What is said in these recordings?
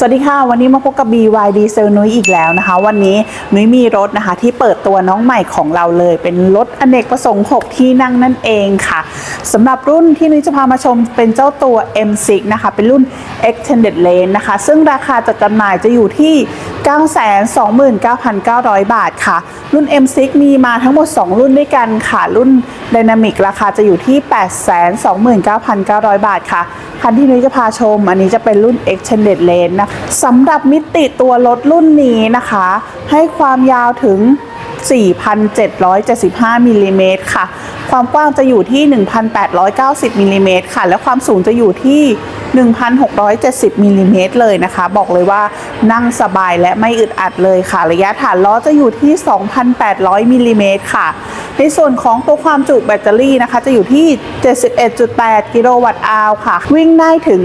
สวัสดีค่ะ วันนี้มาพบกับ BYD เซลนุ้ยอีกแล้วนะคะ วันนี้นุ้ยมีรถนะคะ ที่เปิดตัวน้องใหม่ของเราเลย เป็นรถอเนกประสงค์ 6 ที่นั่งนั่นเองค่ะสำหรับรุ่นที่นุ้ยจะพามาชมเป็นเจ้าตัว M6 นะคะ เป็นรุ่น Extended Range นะคะ ซึ่งราคาจัดจำหน่ายจะอยู่ที่ 929,900 บาทค่ะ รุ่น M6 มีมาทั้งหมด 2 รุ่นด้วยกันค่ะ รุ่น Dynamic ราคาจะอยู่ที่ 829,900บาทค่ะคันที่นุ้ยจะพาชม อันนี้จะเป็นรุ่น Extended Range นะสำหรับมิติตัวรถรุ่นนี้นะคะ ให้ความยาวถึง 4,775มิลลิเมตรค่ะ ความกว้างจะอยู่ที่ 1,890มิลลิเมตรค่ะ และความสูงจะอยู่ที่ 1,670มิลลิเมตรเลยนะคะ บอกเลยว่านั่งสบายและไม่อึดอัดเลยค่ะ ระยะฐานล้อจะอยู่ที่ 2,800มิลลิเมตรค่ะ ในส่วนของตัวความจุแบตเตอรี่นะคะ จะอยู่ที่ 71.8 กิโลวัตต์อาวค่ะ วิ่งได้ถึง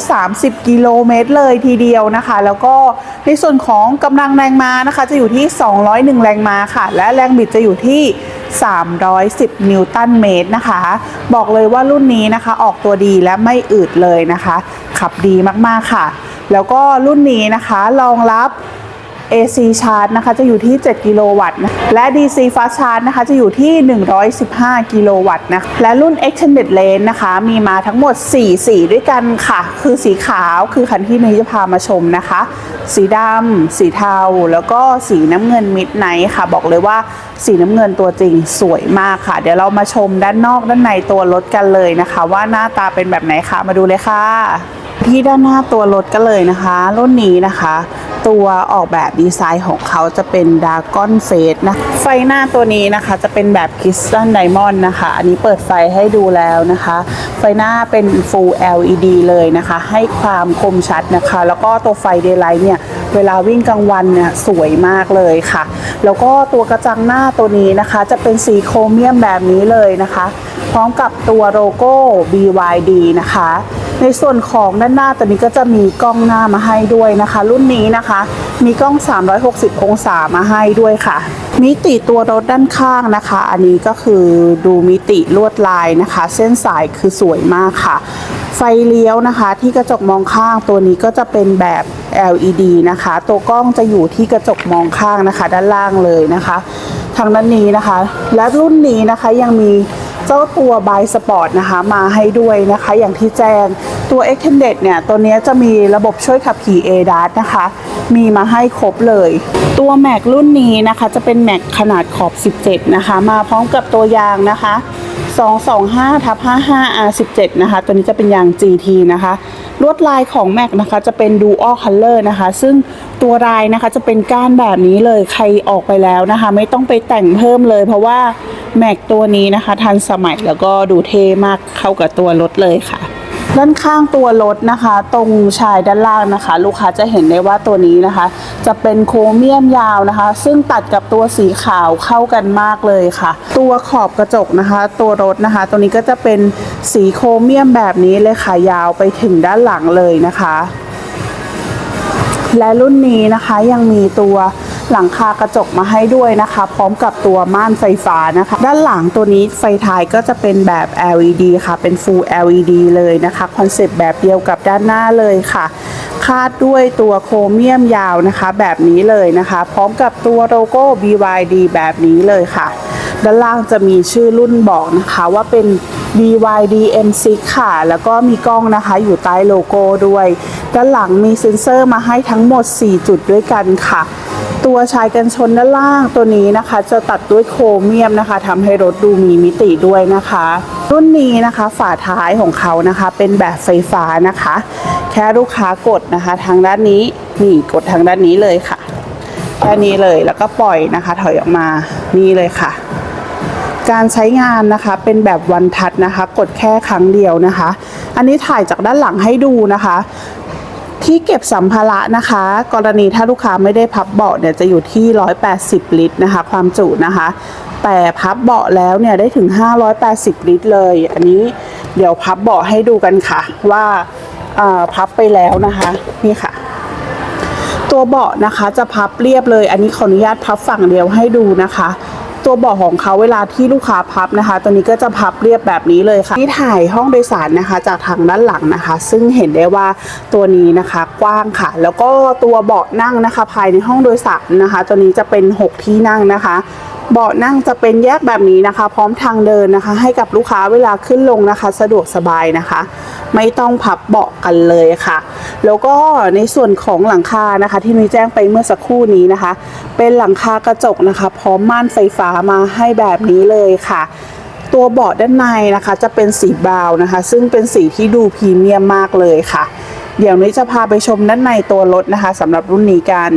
530 กิโลเมตรเลยทีเดียวนะคะ แล้วก็ในส่วนของกำลังแรงม้านะคะ จะอยู่ที่ 201 แรงม้าค่ะ และแรงบิดจะอยู่ที่ 310 นิวตันเมตรนะคะ บอกเลยว่ารุ่นนี้นะคะ ออกตัวดีและไม่อืดเลยนะคะ ขับดีมากๆค่ะ แล้วก็รุ่นนี้นะคะรองรับ AC Charge นะคะจะอยู่ที่ 7 กิโลวัตต์นะและ DC Fast Charge นะคะจะอยู่ที่ 115 กิโลวัตต์นะและรุ่น Extended Range นะคะมีมาทั้งหมด 4 สีด้วยกันค่ะ คือสีขาวคือคันที่นี้จะพามาชมนะคะ สีดำสีเทา แล้วก็สีน้ำเงินมิดไนท์ค่ะ บอกเลยว่าสีน้ำเงินตัวจริงสวยมากค่ะ เดี๋ยวเรามาชมด้านนอกด้านในตัวรถกันเลยนะคะ ว่าหน้าตาเป็นแบบไหนคะมาดูเลยค่ะ ที่ด้านหน้าตัวรถก็เลยนะคะรุ่นนี้นะคะ ตัวออกแบบดีไซน์ของเขาจะเป็นดากอนเฟสนะไฟหน้าตัวนี้นะคะจะเป็นแบบคริสตัลไดมอนด์นะคะ อันนี้เปิดไฟให้ดูแล้วนะคะ ไฟหน้าเป็น Full LED เลยนะคะ ให้ความคมชัดนะคะ แล้วก็ตัวไฟเดย์ไลท์เนี่ยเวลาวิ่งกลางวันเนี่ยสวยมากเลยค่ะ แล้วก็ตัวกระจังหน้าตัวนี้นะคะ จะเป็นสีโครเมียมแบบนี้เลยนะคะ พร้อมกับตัวโลโก้ BYD นะคะ ในส่วนของด้านหน้าตัวนี้ก็จะมีกล้องหน้ามาให้ด้วยนะคะ รุ่นนี้นะคะ มีกล้อง 360 องศามาให้ด้วยค่ะ มิติตัวรถด้านข้างนะคะ อันนี้ก็คือดูมิติลวดลายนะคะ เส้นสายคือสวยมากค่ะ ไฟเลี้ยวนะคะ ที่กระจกมองข้างตัวนี้ก็จะเป็นแบบ LED นะคะ ตัวกล้องจะอยู่ที่กระจกมองข้างนะคะ ด้านล่างเลยนะคะ ทางด้านนี้นะคะ และรุ่นนี้นะคะยังมี เจ้าตัวบายสปอร์ตนะคะมาให้ด้วยนะคะ อย่างที่แจ้งตัว Extended เนี่ย ตัวนี้จะมีระบบช่วยขับขี่ ADAS นะคะ มีมาให้ครบเลย ตัวแม็กรุ่นนี้นะคะ จะเป็นแม็กขนาดขอบ 17 นะคะ มาพร้อมกับตัวยางนะคะ225ทับ55 R17 นะคะ ตัวนี้จะเป็นยาง GT นะคะ ลวดลายของแม็กนะคะจะเป็น Dual Color นะคะ ซึ่งตัวลายนะคะจะเป็นก้านแบบนี้เลยใครออกไปแล้วนะคะ ไม่ต้องไปแต่งเพิ่มเลย เพราะว่าแม็กตัวนี้นะคะ ทันสมัยแล้วก็ดูเท่มากเข้ากับตัวรถเลยค่ะด้านข้างตัวรถนะคะ ตรงชายด้านล่างนะคะ ลูกค้าจะเห็นได้ว่าตัวนี้นะคะ จะเป็นโครเมียมยาวนะคะ ซึ่งตัดกับตัวสีขาวเข้ากันมากเลยค่ะ ตัวขอบกระจกนะคะ ตัวรถนะคะ ตัวนี้ก็จะเป็นสีโครเมียมแบบนี้เลยค่ะยาวไปถึงด้านหลังเลยนะคะ และรุ่นนี้นะคะยังมีตัวหลังคากระจกมาให้ด้วยนะคะ พร้อมกับตัวม่านไฟฟ้านะคะ ด้านหลังตัวนี้ไฟท้ายก็จะเป็นแบบ LED ค่ะ เป็น Full LED เลยนะคะคอนเซปต์แบบเดียวกับด้านหน้าเลยค่ะ คาดด้วยตัวโครเมียมยาวนะคะ แบบนี้เลยนะคะ พร้อมกับตัวโลโก้ BYD แบบนี้เลยค่ะ ด้านล่างจะมีชื่อรุ่นบอกนะคะว่าเป็น BYD M6 ค่ะ แล้วก็มีกล้องนะคะอยู่ใต้โลโก้ด้วย ด้านหลังมีเซ็นเซอร์มาให้ทั้งหมด 4 จุดด้วยกันค่ะตัวชายกันชนด้านล่างตัวนี้นะคะ จะตัดด้วยโครเมียมนะคะทำให้รถดูมีมิติด้วยนะคะ รุ่นนี้นะคะฝาท้ายของเขานะคะ เป็นแบบไฟฟ้านะคะ แค่ลูกค้ากดนะคะ ทางด้านนี้นี่กดทางด้านนี้เลยค่ะแค่นี้เลยแล้วก็ปล่อยนะคะ ถอยออกมานี่เลยค่ะ การใช้งานนะคะเป็นแบบวันทัดนะคะ กดแค่ครั้งเดียวนะคะ อันนี้ถ่ายจากด้านหลังให้ดูนะคะ ที่เก็บสัมภาระนะคะ กรณีถ้าลูกค้าไม่ได้พับเบาะเนี่ยจะอยู่ที่ 180 ลิตรนะคะ ความจุนะคะ แต่พับเบาะแล้วเนี่ยได้ถึง 580 ลิตรเลย อันนี้เดี๋ยวพับเบาะให้ดูกันค่ะว่าอ่า พับไปแล้วนะคะ นี่ค่ะ ตัวเบาะนะคะจะพับเรียบเลย อันนี้ขออนุญาตพับฝั่งเดียวให้ดูนะคะ ตัวเบาะของเขาเวลาที่ลูกค้าพับนะคะ ตัวนี้ก็จะพับเรียบแบบนี้เลยค่ะ ที่ถ่ายห้องโดยสารนะคะ จากทางด้านหลังนะคะ ซึ่งเห็นได้ว่าตัวนี้นะคะกว้างค่ะ แล้วก็ตัวเบาะนั่งนะคะ ภายในห้องโดยสารนะคะ ตัวนี้จะเป็น 6 ที่นั่งนะคะเบาะนั่งจะเป็นแยกแบบนี้นะคะ พร้อมทางเดินนะคะ ให้กับลูกค้าเวลาขึ้นลงนะคะ สะดวกสบายนะคะ ไม่ต้องพับเบาะกันเลยค่ะ แล้วก็ในส่วนของหลังคานะคะ ที่นุ้ยแจ้งไปเมื่อสักครู่นี้นะคะ เป็นหลังคากระจกนะคะ พร้อมม่านไฟฟ้ามาให้แบบนี้เลยค่ะตัวเบาะด้านในนะคะจะเป็นสีบราวนะคะ ซึ่งเป็นสีที่ดูพรีเมียมมากเลยค่ะ เดี๋ยวนุ้จะพาไปชมด้านในตัวรถนะคะสำหรับรุ่นนี้กัน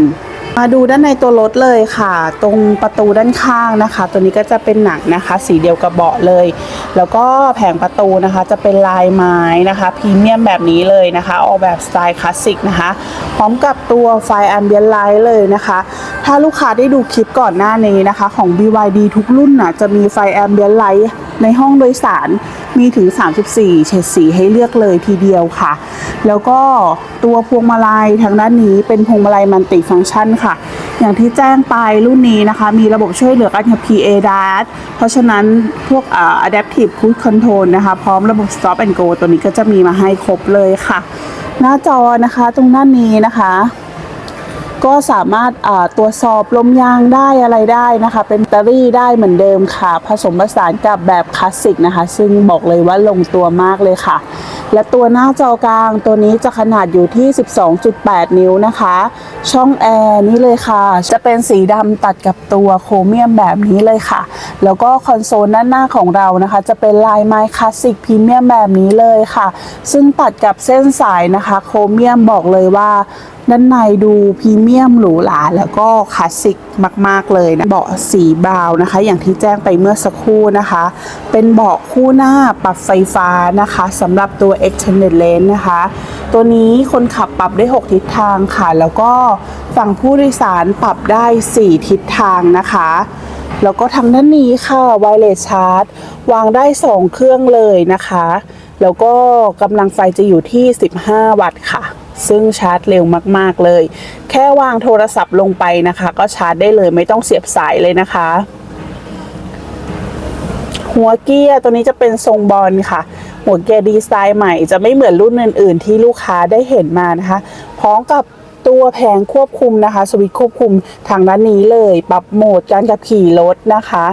มาดูด้านในตัวรถเลยค่ะ ตรงประตูด้านข้างนะคะ ตัวนี้ก็จะเป็นหนังนะคะ สีเดียวกับเบาะเลย แล้วก็แผงประตูนะคะ จะเป็นลายไม้นะคะพรีเมียมแบบนี้เลยนะคะ ออกแบบสไตล์คลาสสิกนะคะ พร้อมกับตัวไฟแอมเบียนไลท์เลยนะคะ ถ้าลูกค้าได้ดูคลิปก่อนหน้านี้นะคะ ของ BYD ทุกรุ่นน่ะจะมีไฟแอมเบียนไลท์ ในห้องโดยสารมีถึง 34 เฉดสีให้เลือกเลยทีเดียวค่ะ แล้วก็ตัวพวงมาลัยทางด้านนี้เป็นพวงมาลัยมัลติฟังก์ชันค่ะ อย่างที่แจ้งไปรุ่นนี้นะคะ มีระบบช่วยเหลือการขับ PA DAS เพราะฉะนั้นพวก Adaptive Cruise Control นะคะ พร้อมระบบ Stop and Go ตัวนี้ก็จะมีมาให้ครบเลยค่ะ หน้าจอนะคะตรงด้านนี้นะคะ ก็สามารถตรวจสอบลมยางได้อะไรได้นะคะ เป็นแบตเตอรี่ได้เหมือนเดิมค่ะ ผสมผสานกับแบบคลาสสิกนะคะ ซึ่งบอกเลยว่าลงตัวมากเลยค่ะ และตัวหน้าจอกลางตัวนี้จะขนาดอยู่ที่ 12.8 นิ้วนะคะ ช่องแอร์นี่เลยค่ะ จะเป็นสีดำตัดกับตัวโครเมียมแบบนี้เลยค่ะ แล้วก็คอนโซลด้านหน้าของเรานะคะ จะเป็นลายไม้คลาสสิกพรีเมียมแบบนี้เลยค่ะ ซึ่งตัดกับเส้นสายนะคะ โครเมียมบอกเลยว่าด้านในดูพรีเมียมหรูหราแล้วก็คลาสสิกมาก ๆ เลยนะ เบาะสีบราวนะคะ อย่างที่แจ้งไปเมื่อสักครู่นะคะ เป็นเบาะคู่หน้าปรับไฟฟ้านะคะสำหรับตัว extended range นะคะ ตัวนี้คนขับปรับได้ 6 ทิศทางค่ะ แล้วก็ฝั่งผู้โดยสารปรับได้ 4 ทิศทางนะคะแล้วก็ทางด้านนี้ค่ะ wireless charge วางได้ 2 เครื่องเลยนะคะ แล้วก็กำลังไฟจะอยู่ที่ 15 วัตต์ค่ะ ซึ่งชาร์จเร็วมากๆเลย แค่วางโทรศัพท์ลงไปนะคะ ก็ชาร์จได้เลยไม่ต้องเสียบสายเลยนะคะ หัวเกียร์ตัวนี้จะเป็นทรงบอลค่ะ หัวเกียร์ดีไซน์ใหม่จะไม่เหมือนรุ่นอื่น ๆ ที่ลูกค้าได้เห็นมานะคะ พร้อมกับตัวแผงควบคุมนะคะ สวิตช์ควบคุมทางด้านนี้เลย ปรับโหมดการขับขี่รถนะคะ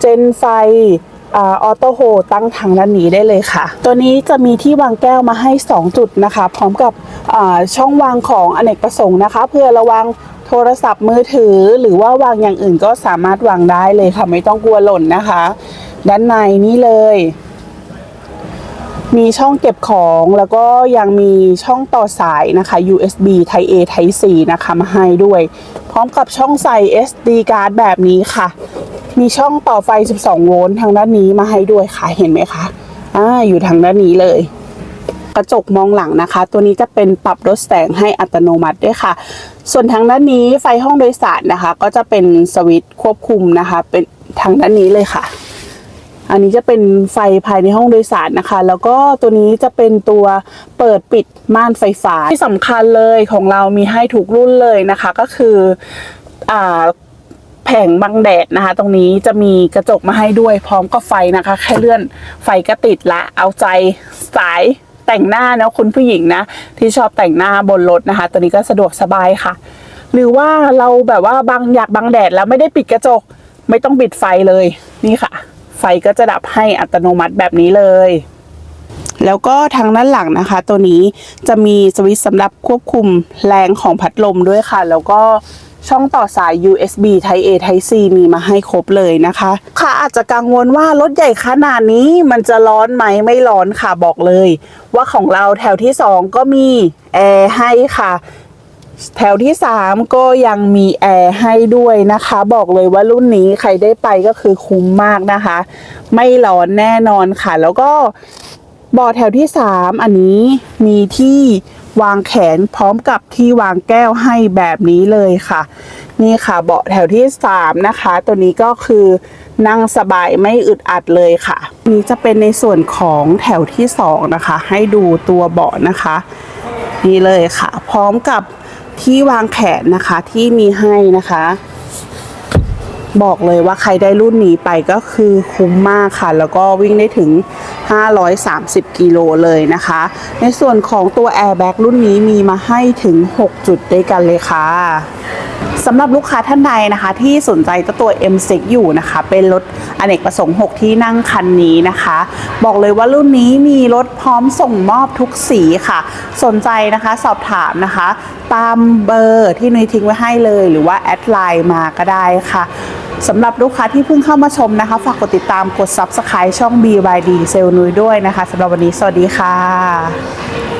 เจนไฟออโต้โฮตั้งทางด้านนี้ได้เลยค่ะ ตัวนี้จะมีที่วางแก้วมาให้ 2 จุดนะคะ พร้อมกับ ช่องวางของอเนกประสงค์นะคะ เพื่อระวังโทรศัพท์มือถือ หรือว่าวางอย่างอื่นก็สามารถวางได้เลยค่ะ ไม่ต้องกลัวหล่นนะคะ ด้านในนี่เลย มีช่องเก็บของแล้วก็ยังมีช่องต่อสายนะคะ USB Type A Type C นะคะมาให้ด้วย พร้อมกับช่องใส่ SD card แบบนี้ค่ะ มีช่องต่อไฟ 12 โวลต์ทางด้านนี้มาให้ด้วยค่ะเห็นไหมคะอ่าอยู่ทางด้านนี้เลย กระจกมองหลังนะคะ ตัวนี้จะเป็นปรับลดแสงให้อัตโนมัติด้วยค่ะ ส่วนทางด้านนี้ไฟห้องโดยสารนะคะ ก็จะเป็นสวิตช์ควบคุมนะคะ เป็นทางด้านนี้เลยค่ะ อันนี้จะเป็นไฟภายในห้องโดยสารนะคะ แล้วก็ตัวนี้จะเป็นตัวเปิดปิดม่านไฟฟ้าที่สำคัญเลยของเรามีให้ทุกรุ่นเลยนะคะ ก็คืออ่าแผงบังแดดนะคะ ตรงนี้จะมีกระจกมาให้ด้วยพร้อมกับไฟนะคะ แค่เลื่อนไฟก็ติดละ เอาใจสาย แต่งหน้านะคุณผู้หญิงนะที่ชอบแต่งหน้าบนรถนะคะ ตัวนี้ก็สะดวกสบายค่ะ หรือว่าเราแบบว่าบางอยากบังแดดแล้วไม่ได้ปิดกระจก ไม่ต้องปิดไฟเลยนี่ค่ะ ไฟก็จะดับให้อัตโนมัติแบบนี้เลยแล้วก็ทางด้านหลังนะคะ ตัวนี้จะมีสวิตช์สำหรับควบคุมแรงของพัดลมด้วยค่ะ แล้วก็ ช่องต่อสาย USB Type A Type C มีมาให้ครบเลยนะคะค่ะอาจจะกังวลว่ารถใหญ่ขนาดนี้มันจะร้อนไหมไม่ร้อนค่ะบอกเลย ว่าของเราแถวที่ 2 ก็มีแอร์ให้ค่ะ แถวที่ 3 ก็ยังมีแอร์ให้ด้วยนะคะ บอกเลยว่ารุ่นนี้ใครได้ไปก็คือคุ้มมากนะคะ ไม่ร้อนแน่นอนค่ะ แล้วก็เบาะแถวที่ 3 อันนี้มีที่ วางแขนพร้อมกับที่วางแก้วให้แบบนี้เลยค่ะ นี่ค่ะเบาะแถวที่ 3 นะคะ ตัวนี้ก็คือนั่งสบายไม่อึดอัดเลยค่ะ นี่จะเป็นในส่วนของแถวที่ 2 นะคะ ให้ดูตัวเบาะนะคะ นี่เลยค่ะ พร้อมกับที่วางแขนนะคะที่มีให้นะคะบอกเลยว่าใครได้รุ่นนี้ไปก็คือคุ้มมากค่ะ แล้วก็วิ่งได้ถึง 530 กิโลเลยนะคะ ในส่วนของตัว Airbag รุ่นนี้มีมาให้ถึง 6 จุดด้วยกันเลยค่ะสำหรับลูกค้าท่านใดนะคะ ที่สนใจเจ้าตัว M6 อยู่นะคะ เป็นรถอเนกประสงค์ 6 ที่นั่งคันนี้นะคะ บอกเลยว่ารุ่นนี้มีรถพร้อมส่งมอบทุกสีค่ะ สนใจนะคะสอบถามนะคะ ตามเบอร์ที่นุ้ยทิ้งไว้ให้เลย หรือว่าแอดไลน์มาก็ได้ค่ะ สำหรับลูกค้าที่เพิ่งเข้ามาชมนะคะ ฝากกดติดตามกด Subscribe ช่อง BYD เซลนุยด้วยนะคะสำหรับวันนี้สวัสดีค่ะ